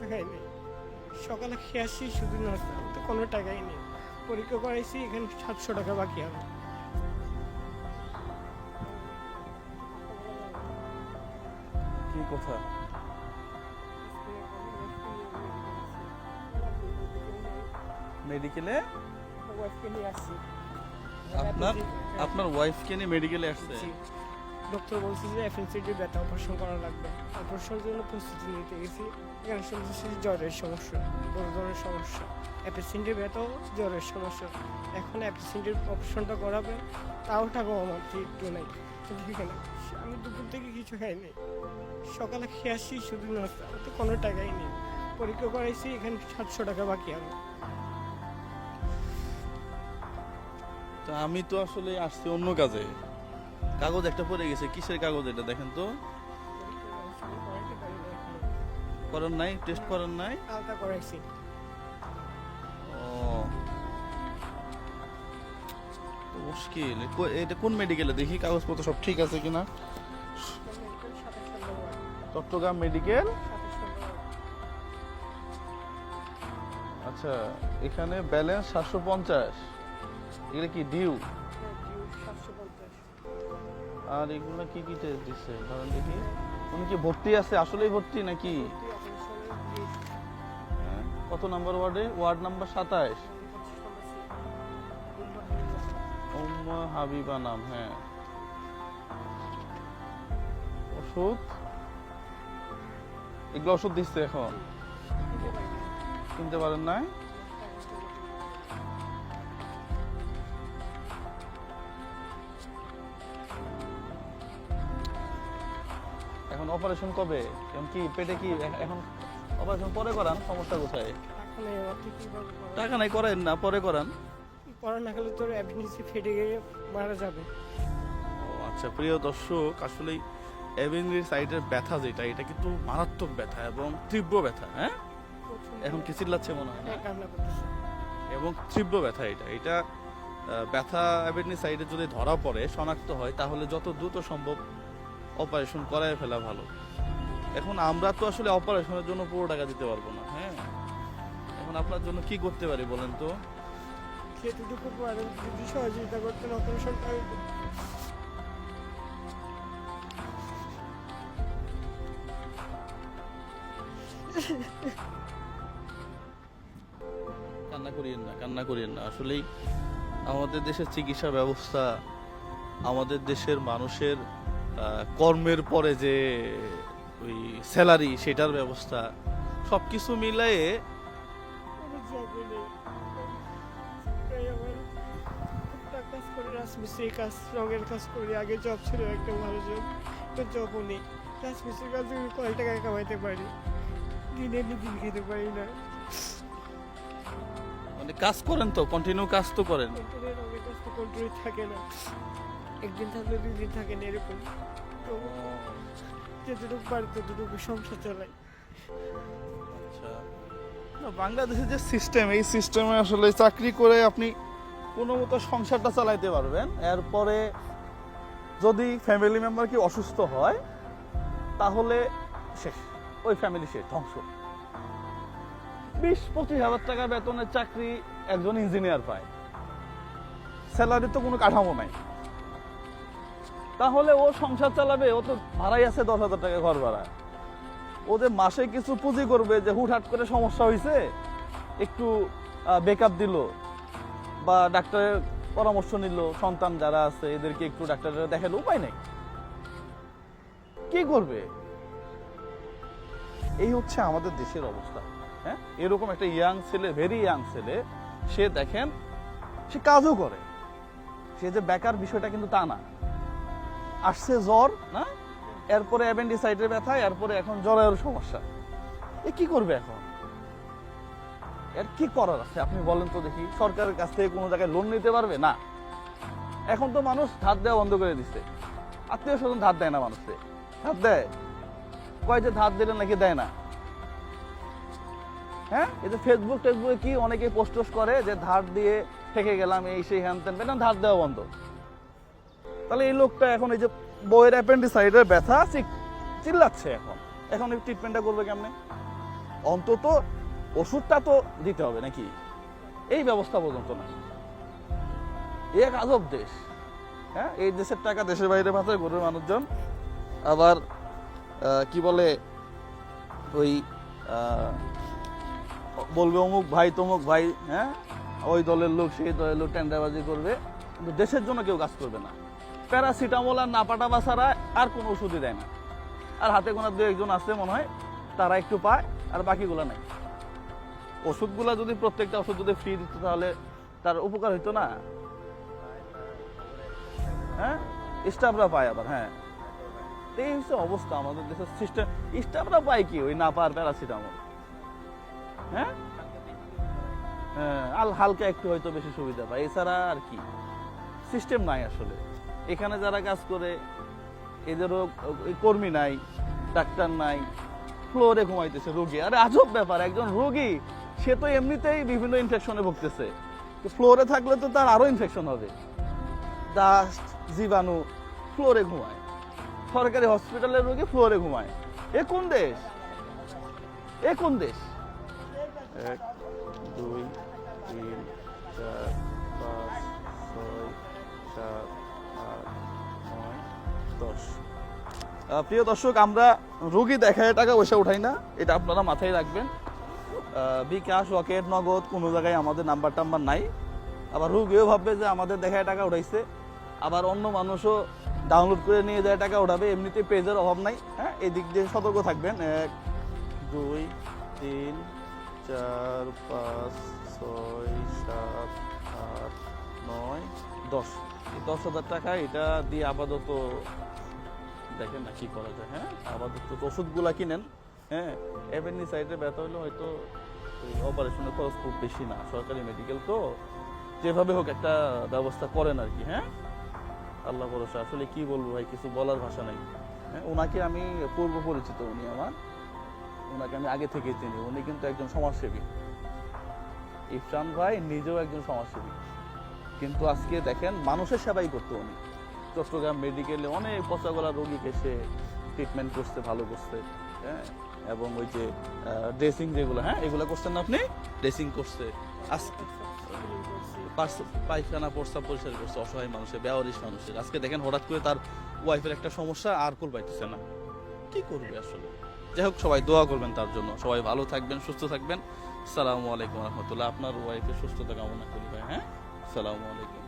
কিছু খাইনি সকালে খেয়ে আসছি শুধু নাস্তা তো কোনো টাকাই নেই। পরীক্ষা করাইছি এখানে সাতশো টাকা বাকি হবে। কি কথা? মেডিকেলে আপনার আপনার ওয়াইফকে নিয়ে মেডিকেলে আসছে? ডক্টর বলছে যে এফএনসিডি ব্যথা অপারেশন করা লাগবে। অপারেশনের জন্য প্রস্তুতি নিতে গেছি। এখানে শুনতেছি যে জ্বরের সমস্যা, বড় ধরনের সমস্যা। অ্যাপেসিন্ডির ব্যথাও জ্বরের সমস্যা। এখন অ্যাপেসিন্ডির অপারেশনটা করাবে, তাও টাকা আমার একটু নেই। ঠিক না আমি দুপুর থেকে কিছু খাইনি। সকালে খেয়ে আসছি শুধু নাস্তা তো কোনো টাকাই নেই। পরীক্ষা করাইছি, এখানে সাতশো টাকা বাকি হবে তা আমি তো আসলে আসছি অন্য কাজে। কাগজ একটা পড়ে গেছে কিসের কাগজ এটা দেখেন তো? করার নাই টেস্ট করার নাই? আলাদা করাইছি। ও। মুশকিল এটা কোন মেডিকেলে দেখি কাগজপত্র সব ঠিক আছে কিনা? চট্টগ্রাম মেডিকেল আচ্ছা এখানে ব্যালেন্স সাতশো পঞ্চাশ। এগুলো কি ডিউ আর এগুলো কি কি টেস্ট দিচ্ছে ধরেন দেখি। উনি কি ভর্তি আছে? আসলেই ভর্তি নাকি? হ্যাঁ, কত নাম্বার ওয়ার্ডে? ওয়ার্ড নাম্বার সাতাশ উম্মা হাবিবা নাম হ্যাঁ। ওষুধ? এগুলো ওষুধ দিচ্ছে এখন। কিনতে পারেন না অপারেশন কবে? এখন কি পেটে কি এখন অপারেশন পরে করান? সমস্যা কোথায়? টাকা নাই করেন না পরে করান। পড়া না গেলে তোর অ্যাভিনিসি ফেটে গিয়ে মারা যাবে। ও আচ্ছা প্রিয় দর্শক আসলে এভেনরি সাইডের ব্যথা যেটা এটা কিন্তু মারাত্মক ব্যথা এবং তীব্র ব্যথা হ্যাঁ? এখন কি চিল্লাচ্ছে মনে হয়? হ্যাঁ, এবং তীব্র ব্যথা এটা। এটা ব্যথা অ্যাভেনরি সাইডে যদি ধরা পড়ে শনাক্ত হয় তাহলে যত দ্রুত সম্ভব অপারেশন করায় ফেলা ভালো। এখন আমরা তো আসলে অপারেশনের জন্য পুরো টাকা দিতে পারব না হ্যাঁ? এখন আপনার জন্য কি করতে পারি বলেন তো? যেটুকু পারেন যদি সহযোগিতা করতেন অপারেশনটা কান্না করিয়েন না কান্না করিয়েন না। আসলেই আমাদের দেশের চিকিৎসা ব্যবস্থা আমাদের দেশের মানুষের কর্মের পরে যে ওই স্যালারি সেটার ব্যবস্থা সব কিছু মিলায়ে আমার কাজ রঙের কাজ করি আগে জব ছিল একটা ভালো জব তো জবও নেই রাজমিস্ত্রি কাজ কয় টাকা কামাইতে পারি দিনে দিন খেতে পারি না মানে কাজ করেন তো কন্টিনিউ কাজ তো করেন। কাজ তো কন্ট্রোলে থাকে না। একদিন থাকলে দুই দিন থাকে না এরকম। তো যেটুকু পারি ততটুকু সংসার চালাই। আচ্ছা। বাংলাদেশের যে সিস্টেম এই সিস্টেমে আসলে চাকরি করে আপনি কোনো মতো সংসারটা চালাইতে পারবেন। এরপরে যদি ফ্যামিলি মেম্বার কি অসুস্থ হয়, তাহলে শেষ ওই ফ্যামিলি শেষ ধ্বংস। বিশ, পঁচিশ হাজার টাকা বেতনের চাকরি একজন ইঞ্জিনিয়ার পায়। স্যালারি তো কোনো কাঠামো নাই। তাহলে ও সংসার চালাবে, ও তো ভাড়াই আছে দশ হাজার টাকা ঘর ভাড়া। ও যে মাসে কিছু পুঁজি করবে যে হুটহাট করে সমস্যা হয়েছে একটু বেকআপ দিল বা ডাক্তারের পরামর্শ নিল, সন্তান যারা আছে, এদেরকে একটু ডাক্তারের দেখালে উপায় নেই। কি করবে? এই হচ্ছে আমাদের দেশের অবস্থা হ্যাঁ? এরকম একটা ইয়াং ছেলে ভেরি ইয়াং ছেলে, সে দেখেন, সে কাজও করে। সে যে বেকার বিষয়টা কিন্তু তা না। আসছে জ্বর না? এরপরে অ্যাপেন্ডিসাইটের ব্যথা এরপরে এখন জ্বরের সমস্যা। এ কি করবে এখন? এর কি করার আছে? আপনি বলেন তো দেখি সরকারের কাছ থেকে কোনো জায়গায় লোন নিতে পারবে? না। এখন তো মানুষ ধার দেওয়া বন্ধ করে দিচ্ছে আত্মীয় স্বজন ধার দেয় না মানুষকে। ধার দেয়? কয় যে ধার দিলে নাকি দেয় না? হ্যাঁ? এই যে ফেসবুক টেসবুকে কি অনেকে পোস্ট করে যে ধার দিয়ে থেকে গেলাম এই সেই হ্যান ত্যান ধার দেওয়া বন্ধ। তাহলে এই লোকটা এখন এই যে বইয়ের অ্যাপেন্ডিসাইডের ব্যথা চিল্লাচ্ছে এখন। এখন এই ট্রিটমেন্টটা করবে কেমনে? অন্তত ওষুধটা তো দিতে হবে নাকি? এই ব্যবস্থা পর্যন্ত না। এক আজব দেশ। হ্যাঁ এই দেশের টাকা দেশের বাইরে পাঠায় গরিব মানুষজন। আবার কি বলে, ওই বলবে অমুক ভাই, তমুক ভাই হ্যাঁ? ওই দলের লোক, সেই দলের লোক টেন্ডারবাজি করবে। কিন্তু দেশের জন্য কেউ কাজ করবে না। প্যারাসিটামল আর নাপাটাবা ছাড়া আর কোনো ওষুধই দেয় না। আর হাতে গোনা দু একজন আছে মনে হয়, তারা একটু পায়, আর বাকিগুলো নাই ওষুধগুলো যদি প্রত্যেকটা ওষুধ যদি ফ্রি দিত তাহলে তার উপকার হইতো না। হ্যাঁ? স্টাফরা পায় আবার হ্যাঁ। এই হচ্ছে অবস্থা আমাদের দেশের সিস্টেম স্টাফরা পায় কি ওই না পার প্যারাসিটামল? হ্যাঁ? হ্যাঁ আল হালকা একটু হয়তো বেশি সুবিধা পায়। এছাড়া আর কি? সিস্টেম নাই আসলে। এখানে যারা কাজ করে, এদেরও কর্মী নাই, ডাক্তার নাই, ফ্লোরে ঘুমাইতেছে রোগী। আরে আজব ব্যাপার, একজন রোগী, সে তো এমনিতেই বিভিন্ন ইনফেকশনে ভুগতেছে। ফ্লোরে থাকলে তো তার আরও ইনফেকশন হবে। ডাস্ট জীবাণু, ফ্লোরে ঘুমায়। সরকারি হসপিটালের রোগী ফ্লোরে ঘুমায়। এ কোন দেশ? এ কোন দেশ? এক, দুই দশ। প্রিয় দর্শক, আমরা রোগী দেখায় টাকা পয়সা উঠাই না, এটা আপনারা মাথায় রাখবেন। বিকাশ, রকেট, নগদ, কোনো জায়গায় আমাদের নাম্বার টাম্বার নাই। আবার রুগীও ভাববে যে আমাদের দেখায় টাকা উঠাইছে। আবার অন্য মানুষও ডাউনলোড করে নিয়ে যায় টাকা উঠাবে, এমনিতে পেজের অভাব নাই। হ্যাঁ এদিক দিয়ে সতর্ক থাকবেন। এক, দুই, তিন, চার, পাঁচ, ছয়, সাত, আট, নয়, দশ। দশ হাজার টাকা, এটা দিয়ে আপাতত দেখেন না কি করা যায় হ্যাঁ? আপাতত ওষুধগুলা কিনেন হ্যাঁ? অ্যাপেন্ডিসাইডে ব্যথা হলে হয়তো অপারেশনের খরচ খুব বেশি না, সরকারি মেডিকেল তো যেভাবে হোক একটা ব্যবস্থা করেন আর কি হ্যাঁ? আল্লাহ ভরসা। আসলে কি বলব ভাই, কিছু বলার ভাষা নাই হ্যাঁ? ওনাকে আমি পূর্ব পরিচিত উনি আমার। ওনাকে আমি আগে থেকেই চিনি, উনি কিন্তু একজন সমাজসেবী। ইফরান ভাই নিজেও একজন সমাজসেবী। কিন্তু আজকে দেখেন মানুষের সেবাই করতো উনি। চট্টগ্রাম মেডিকেলে অনেক পচা গলা রোগীকে সে ট্রিটমেন্ট করছে, ভালো করছে হ্যাঁ? এবং ওই যে ড্রেসিং যেগুলো হ্যাঁ? এগুলো করছেন না আপনি? ড্রেসিং করছে। আজকে পায়খানা প্রস্তাব পরিষ্কার করছে, অসহায় মানুষের বেয়ারিশ মানুষের। আজকে দেখেন হঠাৎ করে তার ওয়াইফের একটা সমস্যা, আর কোল পাইতেছে না। কি করবে আসলে? যাই হোক, সবাই দোয়া করবেন তার জন্য। সবাই ভালো থাকবেন, সুস্থ থাকবেন। সালামু আলাইকুম রহমতুল্লাহ। আপনার ওয়াইফের সুস্থতা কামনা করি হ্যাঁ? সালামু আলাইকুম।